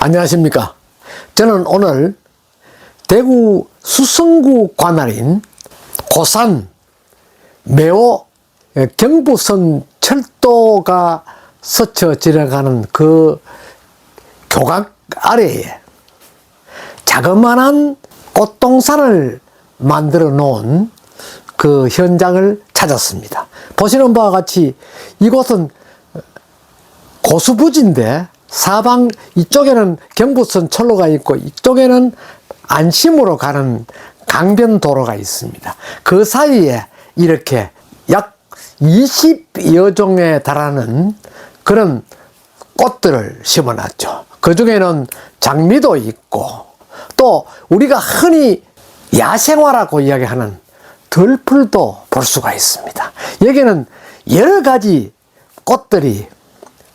안녕하십니까. 저는 오늘 대구 수성구 관할인 고산 매호 경부선 철도가 스쳐 지나가는 그 교각 아래에 자그마한 꽃동산을 만들어 놓은 그 현장을 찾았습니다. 보시는 바와 같이 이곳은 고수부지인데 사방 이쪽에는 경부선 철로가 있고 이쪽에는 안심으로 가는 강변도로가 있습니다. 그 사이에 이렇게 약 20여 종에 달하는 그런 꽃들을 심어놨죠. 그 중에는 장미도 있고 또 우리가 흔히 야생화라고 이야기하는 들풀도 볼 수가 있습니다. 여기는 여러 가지 꽃들이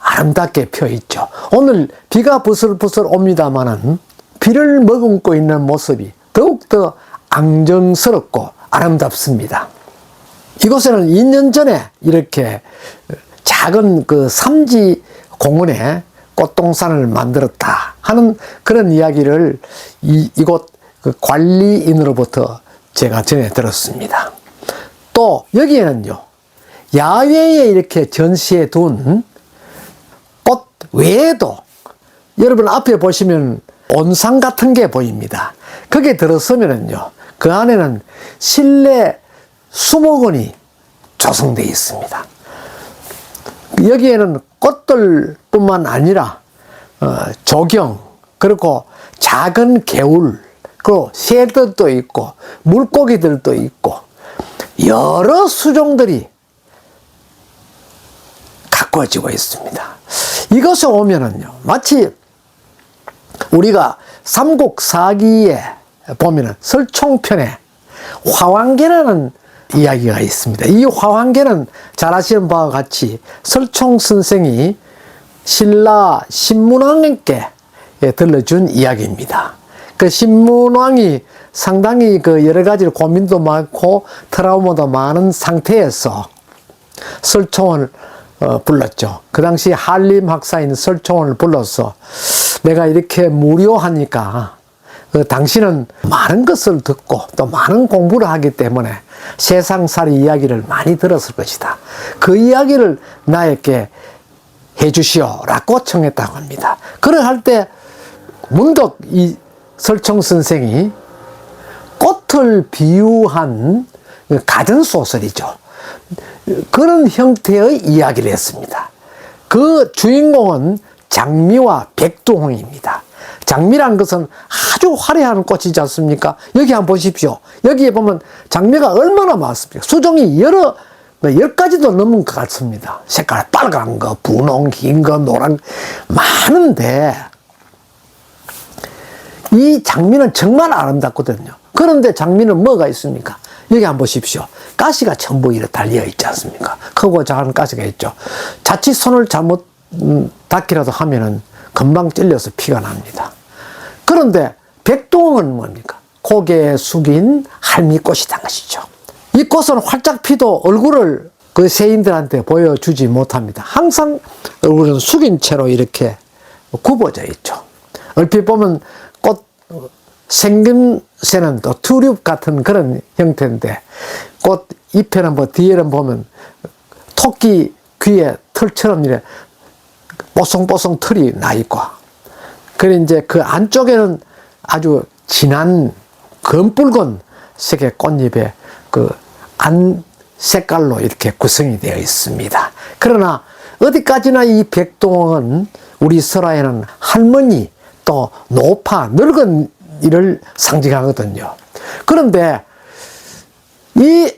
아름답게 펴 있죠. 오늘 비가 부슬부슬 옵니다마는 비를 머금고 있는 모습이 더욱더 앙정스럽고 아름답습니다. 이곳에는 2년 전에 이렇게 작은 그 삼지 공원에 꽃동산을 만들었다 하는 그런 이야기를 이, 이곳 그 관리인으로부터 제가 전해 들었습니다. 또 여기에는요, 야외에 이렇게 전시해 둔꽃 외에도 여러분 앞에 보시면 온상 같은 게 보입니다. 거기에 들어서면은요, 그 안에는 실내 수목원이 조성되어 있습니다. 여기에는 꽃들뿐만 아니라 어, 조경 그리고 작은 개울 그리고 새들도 있고 물고기들도 있고 여러 수종들이 가꾸어지고 있습니다. 이것에 오면은요 마치 우리가 삼국사기에 보면은 설총편에 화왕계라는 이야기가 있습니다. 이 화왕계는 잘 아시는 바와 같이 설총 선생이 신라 신문왕께 들려준 이야기입니다. 그 신문왕이 상당히 그 여러 가지 고민도 많고 트라우마도 많은 상태에서 설총을 어, 불렀죠. 그 당시 한림 학사인 설총을 불러서 내가 이렇게 무료하니까 그 당신은 많은 것을 듣고 또 많은 공부를 하기 때문에 세상살이 이야기를 많이 들었을 것이다. 그 이야기를 나에게 해주시오 라고 청했다고 합니다. 그럴 때 문득 이 설청 선생이 꽃을 비유한 가전 소설이죠. 그런 형태의 이야기를 했습니다. 그 주인공은 장미와 백두홍입니다. 장미란 것은 아주 화려한 꽃이지 않습니까? 여기 한번 보십시오. 여기에 보면 장미가 얼마나 많습니까? 수종이 여러, 뭐열 가지도 넘은 것 같습니다. 색깔 빨간 거, 분홍, 긴 거, 노란, 많은데, 이 장미는 정말 아름답거든요. 그런데 장미는 뭐가 있습니까? 여기 한번 보십시오. 가시가 전부 이렇게 달려 있지 않습니까? 크고 작은 가시가 있죠. 자칫 손을 잘못 음, 닿기라도 하면은 금방 찔려서 피가 납니다. 그런데 백동은 뭡니까? 고개 숙인 할미꽃이란 것이죠. 이 꽃은 활짝 피도 얼굴을 그 세인들한테 보여주지 못합니다. 항상 얼굴은 숙인 채로 이렇게 굽어져 있죠. 얼핏 보면 꽃 생김새는 또 튜립 같은 그런 형태인데 꽃 잎에는 뭐 뒤에는 보면 토끼 귀에 털처럼 이래 뽀송뽀송 털이 나 있고 그래 이제 그 안쪽에는 아주 진한 검붉은 색의 꽃잎에 그 안 색깔로 이렇게 구성이 되어 있습니다. 그러나 어디까지나 이 백동은 우리 설화에는 할머니 또 노파 늙은 이를 상징하거든요. 그런데 이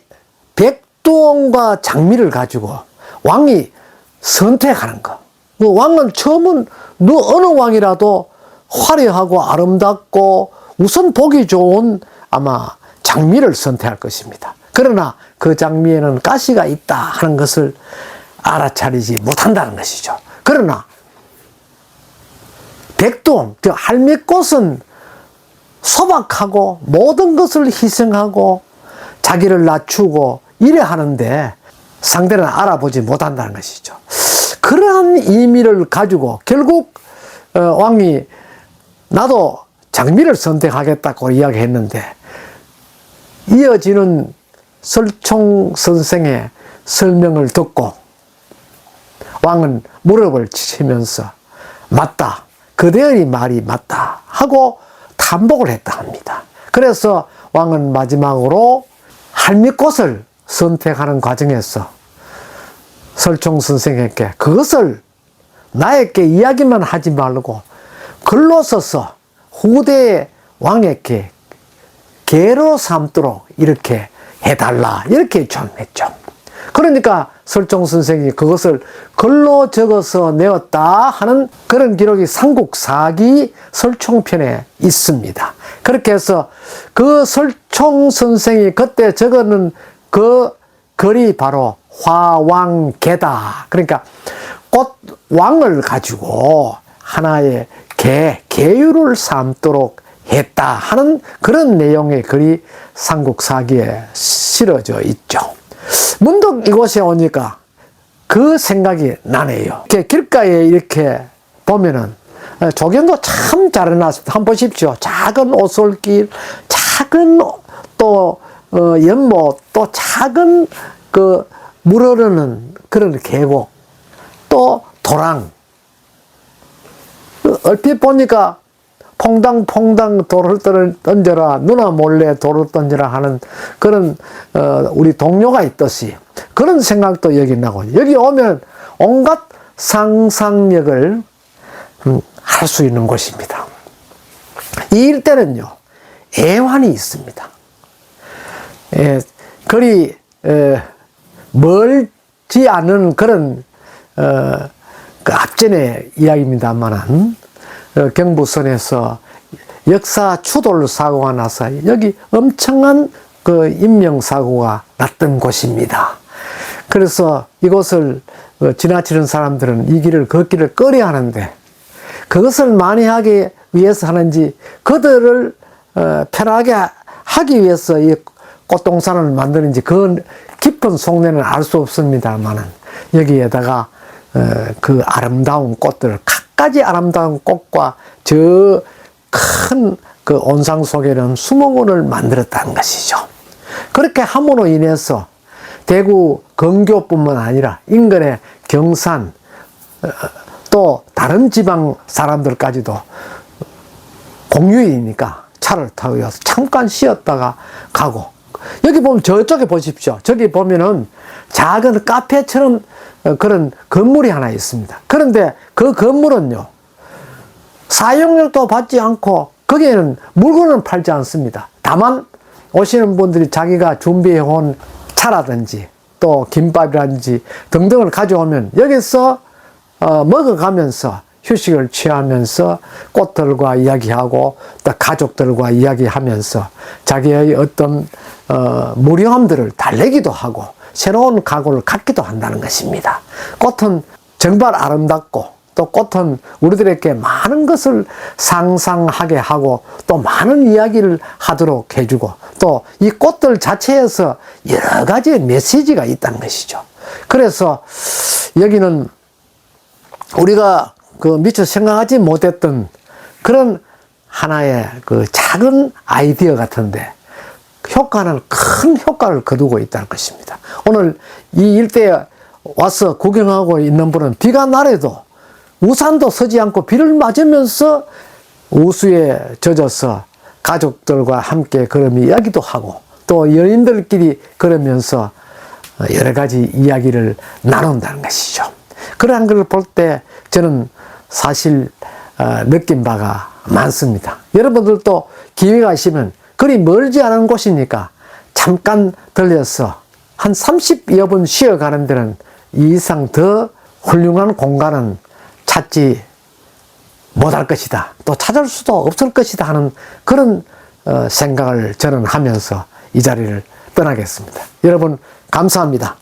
백동과 장미를 가지고 왕이 선택하는 거. 그 왕은 처음은 너 어느 왕이라도 화려하고 아름답고 우선 보기 좋은 아마 장미를 선택할 것입니다. 그러나 그 장미에는 가시가 있다 하는 것을 알아차리지 못한다는 것이죠. 그러나 백동, 그 할미꽃은 소박하고 모든 것을 희생하고 자기를 낮추고 이래 하는데 상대는 알아보지 못한다는 것이죠. 그러한 의미를 가지고 결국 어, 왕이 나도 장미를 선택하겠다고 이야기했는데 이어지는 설총 선생의 설명을 듣고 왕은 무릎을 치면서 맞다. 그대의 말이 맞다. 하고 탄복을 했다 합니다. 그래서 왕은 마지막으로 할미꽃을 선택하는 과정에서 설총 선생에게 그것을 나에게 이야기만 하지 말고 글로 써서 후대 왕에게 개로 삼도록 이렇게 해달라 이렇게 요청했죠. 그러니까 설종 선생이 그것을 글로 적어서 내었다 하는 그런 기록이 삼국사기 설총편에 있습니다. 그렇게 해서 그 설총 선생이 그때 적어놓은 그 글이 바로 화왕계다. 그러니까 꽃왕을 가지고 하나의 개, 개유를 삼도록 했다 하는 그런 내용의 글이 삼국사기에 실어져 있죠. 문득 이곳에 오니까 그 생각이 나네요. 이렇게 길가에 이렇게 보면은 어, 조경도 참 잘 해놨습니다. 한번 보십시오. 작은 오솔길, 작은 또 어, 연못, 또 작은 그 물흐르는 그런 계곡, 또 도랑. 그 얼핏 보니까 퐁당퐁당 돌을 던져라 누나 몰래 돌을 던져라 하는 그런 어, 우리 동료가 있듯이 그런 생각도 여기 나고 여기 오면 온갖 상상력을 음, 할수 있는 곳입니다. 이 일대는요 애환이 있습니다. 예, 그리 에, 멀지 않은 그런 어, 그 앞전의 이야기입니다만은 어, 경부선에서 역사 추돌 사고가 나서 여기 엄청난 그 인명 사고가 났던 곳입니다. 그래서 이곳을 어, 지나치는 사람들은 이 길을 걷기를 꺼려 하는데 그것을 만회하기 위해서 하는지 그들을 어, 편하게 하기 위해서 이 꽃동산을 만드는지 그 깊은 속내는 알 수 없습니다만은 여기에다가 그 아름다운 꽃들을 가지 아름다운 꽃과 저 큰 그 온상 속에는 수목원을 만들었다는 것이죠. 그렇게 함으로 인해서 대구 근교뿐만 아니라 인근의 경산 어, 또 다른 지방 사람들까지도 공유이니까 차를 타고 잠깐 쉬었다가 가고 여기 보면 저쪽에 보십시오. 저기 보면은 작은 카페처럼 어, 그런 건물이 하나 있습니다. 그런데 그 건물은요, 사용료도 받지 않고 거기에는 물건은 팔지 않습니다. 다만 오시는 분들이 자기가 준비해 온 차라든지 또 김밥이라든지 등등을 가져오면 여기서 어, 먹어가면서 휴식을 취하면서 꽃들과 이야기하고 또 가족들과 이야기하면서 자기의 어떤 어, 무료함들을 달래기도 하고 새로운 각오를 갖기도 한다는 것입니다. 꽃은 정말 아름답고 또 꽃은 우리들에게 많은 것을 상상하게 하고 또 많은 이야기를 하도록 해주고 또 이 꽃들 자체에서 여러 가지의 메시지가 있다는 것이죠. 그래서 여기는 우리가 그 미처 생각하지 못했던 그런 하나의 그 작은 아이디어 같은데 효과는 큰 효과를 거두고 있다는 것입니다. 오늘 이 일대에 와서 구경하고 있는 분은 비가 나래도 우산도 서지 않고 비를 맞으면서 우수에 젖어서 가족들과 함께 그럼 이야기도 하고 또 연인들끼리 그러면서 여러 가지 이야기를 나눈다는 것이죠. 그러한 것을 볼때 저는 사실 어, 느낀 바가 많습니다. 여러분들도 기회가 있으면 그리 멀지 않은 곳이니까 잠깐 들려서 한 30여 분 쉬어가는 데는 이 이상 더 훌륭한 공간은 찾지 못할 것이다. 또 찾을 수도 없을 것이다 하는 그런 어, 생각을 저는 하면서 이 자리를 떠나겠습니다. 여러분, 감사합니다.